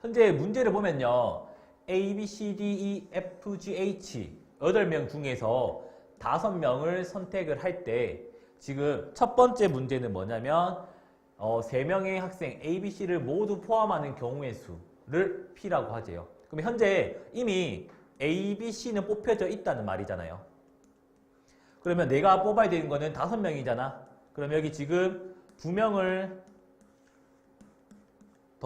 현재 문제를 보면요. A, B, C, D, E, F, G, H 8명 중에서 5명을 선택을 할 때 지금 첫 번째 문제는 뭐냐면 어, 3명의 학생 A, B, C를 모두 포함하는 경우의 수를 P라고 하재요. 그럼 현재 이미 A, B, C는 뽑혀져 있다는 말이잖아요. 그러면 내가 뽑아야 되는 거는 5명이잖아. 그럼 여기 지금 2명을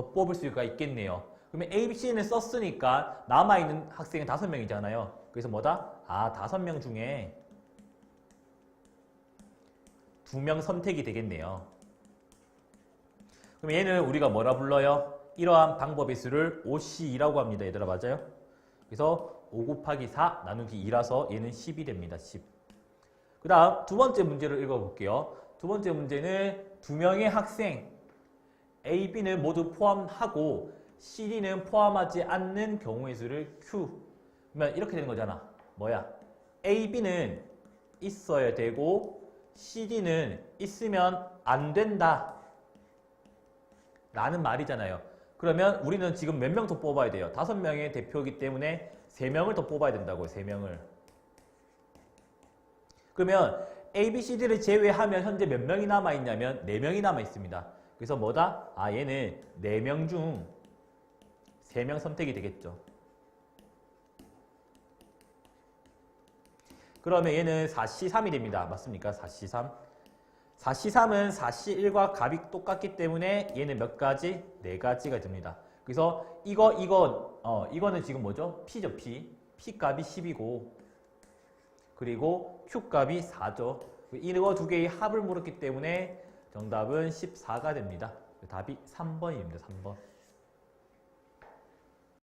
더 뽑을 수가 있겠네요. 그러면 A, B, C는 썼으니까 남아있는 학생은 5명이잖아요. 그래서 뭐다? 아, 5명 중에 2명 선택이 되겠네요. 그럼 얘는 우리가 뭐라 불러요? 이러한 방법의 수를 OC라고 합니다. 얘들아 맞아요? 그래서 5 곱하기 4 나누기 2라서 얘는 10이 됩니다. 10. 그 다음 두 번째 문제를 읽어볼게요. 두 번째 문제는 두 명의 학생 A, B는 모두 포함하고 C, D는 포함하지 않는 경우의 수를 Q. 그러면 이렇게 되는 거잖아. 뭐야? A, B는 있어야 되고 C, D는 있으면 안 된다. 라는 말이잖아요. 그러면 우리는 지금 몇 명 더 뽑아야 돼요? 다섯 명의 대표이기 때문에 세 명을 더 뽑아야 된다고요. 세 명을. 그러면 A, B, C, D를 제외하면 현재 몇 명이 남아 있냐면 네 명이 남아 있습니다. 그래서 뭐다? 아 얘는 네명중세명 선택이 되겠죠. 그러면 얘는 4C3이 됩니다. 맞습니까? 4C3. 4C3은 4C1과 값이 똑같기 때문에 얘는 몇 가지? 네 가지가 됩니다. 그래서 이거 이거 어 이거는 지금 뭐죠? P죠, P. P 값이 10이고 그리고 Q 값이 4죠. 이거 두 개의 합을 물었기 때문에 정답은 14가 됩니다. 답이 3번입니다. 3번.